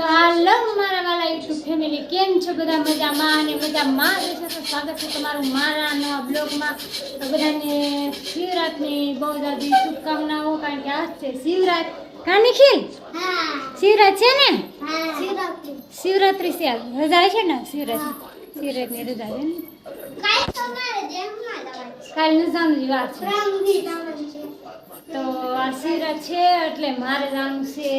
તો હાલો મારા વાલા યુટ્યુબ ફેમિલી કેમ છો? બધા મજામાં અને મજામાં રહેશો તો સ્વાગત છે તમારું મારા નવા બ્લોગમાં. તો બધાને શિવરાતની બહુ બધી શુભકામનાઓ કારણ કે આજ છે શિવરાત. કા નિખિલ? શિવરાત છે ને? શિવરાત્રી. છે. રજા છે ને? શિવરાત. શિવરાતની રજા છે ને? કાલે નજાનું વાત છે. તો આ શિવરાત છે એટલે મારે જવાનું છે.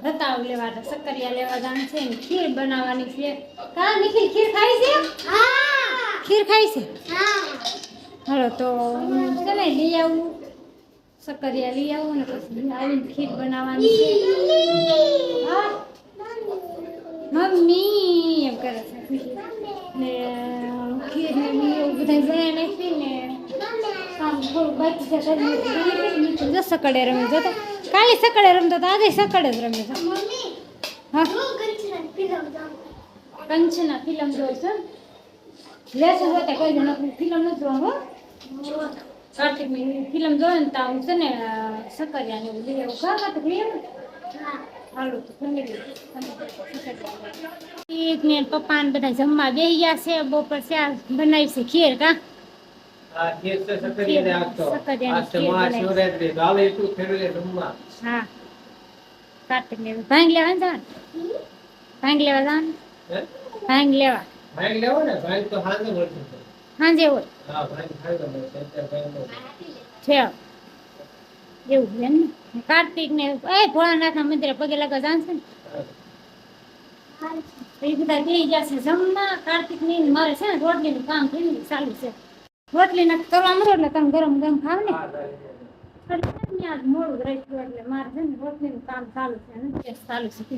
રતાવ લેવા સક્કરિયા લેવા જવાનું છે ને ખીર બનાવવાની છે. કા નિખિલ ખીર ખાઈ છે? ખીર ખાઈ છે? હાલો તો હું છે લઈ આવું. સક્કરિયા લઈ આવું ને પછી આવીને ખીર બનાવવાની છે. હા. મમ્મી એમ કરે છે. ને ખીર ને બી એવું બધા બનાવી નાખી ને કામ થોડું બાકી છે કરી સકડે રમે જો તો. કાલે સકડે રમતો તો આજે સકડે જ રમે છે હા કંચના ફિલ્મ જોઈ છે લેસન હોતા કોઈ જણ ફિલ્મ નથી જોવાનું હો કાર્તિકની ફિલ્મ જોઈ ને તો છે ને સકરિયા ને એવું લઈ આવું તો લઈ આવું હાલો તો ફેમિલી પપ્પા ને બધા જમવા બેહી ગયા છે બપોર ચા બનાવી છે ખીર કા ભાંગ લેવા જવાનું? ભાંગ લેવા જવાનું? ભાંગ લેવા. ભાંગ લેવો ને? ભાંગ તો સાંજે મળશે. તો. હોય. હા, ભાંગ સાંજે મળશે. અત્યારે ભાંગ મળશે. છે. એવું છે ને કાર્તિક ને એ ભોળાનાથના મંદિરે પગે લાગવા જાણશે ને? એ બધા બે જશે જમવા. કાર્તિકની મારે છે ને રોટલી નું કામ થઈ ચાલુ છે. રોટલી ના કરવા મળો એટલે તમે ગરમ ગરમ ખાવ ને. હા, એટલે આજ મોડું રહી એટલે મારે છે ને રોટલી કામ ચાલુ છે ને ગેસ ચાલુ છે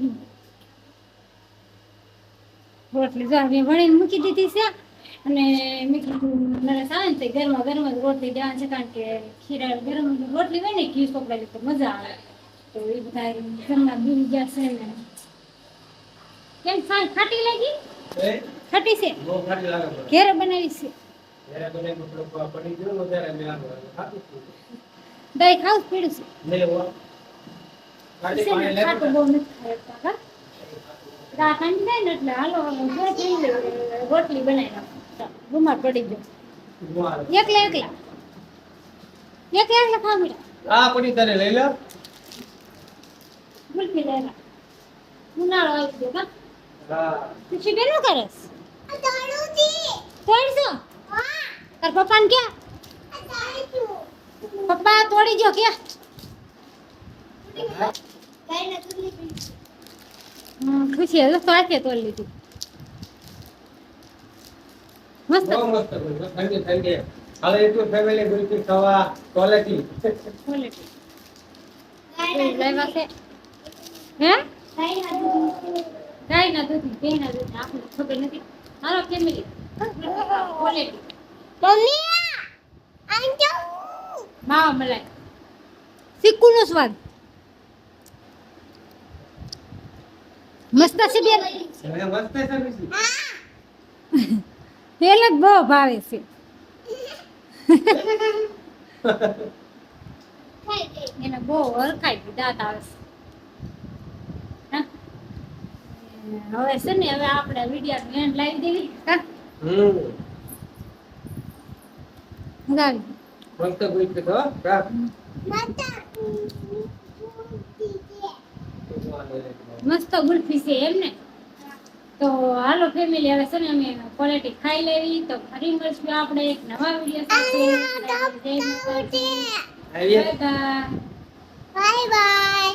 રોટલી જો મેં વણીને મૂકી દીધી છે અને મેં કીધું નરેશ આવે ને તો ગરમા ગરમ જ રોટલી દેવાની છે કારણ કે ખીરા ગરમ રોટલી હોય ને ઘી ચોપડાવી તો મજા આવે. તો એ બધા ઘરના બી ગયા છે ને. કેમ ખાટી લાગી? ખાટી છે. ઘેરે બનાવી છે. પડી. દહીં ખાવું જ પડ્યું છે. હો. ખાટી બહુ નથી ખાતા કા દા જાય ને એટલે હાલો જો થઈ ગયું, રોટલી બનાવી નાખો. ચાલો, પડી ગયો. હું. એકલા એકલા. એકલા એકલા ખા આ પડી તારે લઈ લો. ગુલફી લેલા ઉનાળો આવી ગયો કા હા. પછી બેનો કરસ? તોડજો તાર પપ્પાને ક્યાં? પપ્પા તોડી જો ક્યાં? ખુશી હવે તો તોડી લીધી. મસ્ત. મસ્ત ઠંડી ઠંડી હાલો એટલું ફેમિલી ગુલફી ખાવા ક્વોલિટી ક્વોલિટી લાવ્યા છે. હે? ગાયના દૂધ ભેંના દૂધ. આપણને ખબર નથી. હાલો ફેમિલી ક્વોલિટી માવા મલાઈ સિક્કુનો સ્વાદ મસ્ત છે બેન મસ્ત છે. પેલે જ બહુ ભાવે છે એને બહુ હરખાઈ દાંત આવે છે હા? હવે છે ને હવે આપણે વીડિયો એન્ડ લાવી દેવી હા મસ્ત ગુલ્ફી છે એમ ને તો હાલો ફેમિલી હવે છે ને અમે ક્વોલિટી ખાઈ લેવી તો ફરી મળશું આપણે એક નવા વીડિયો સાથે જય માતાજી. Bye bye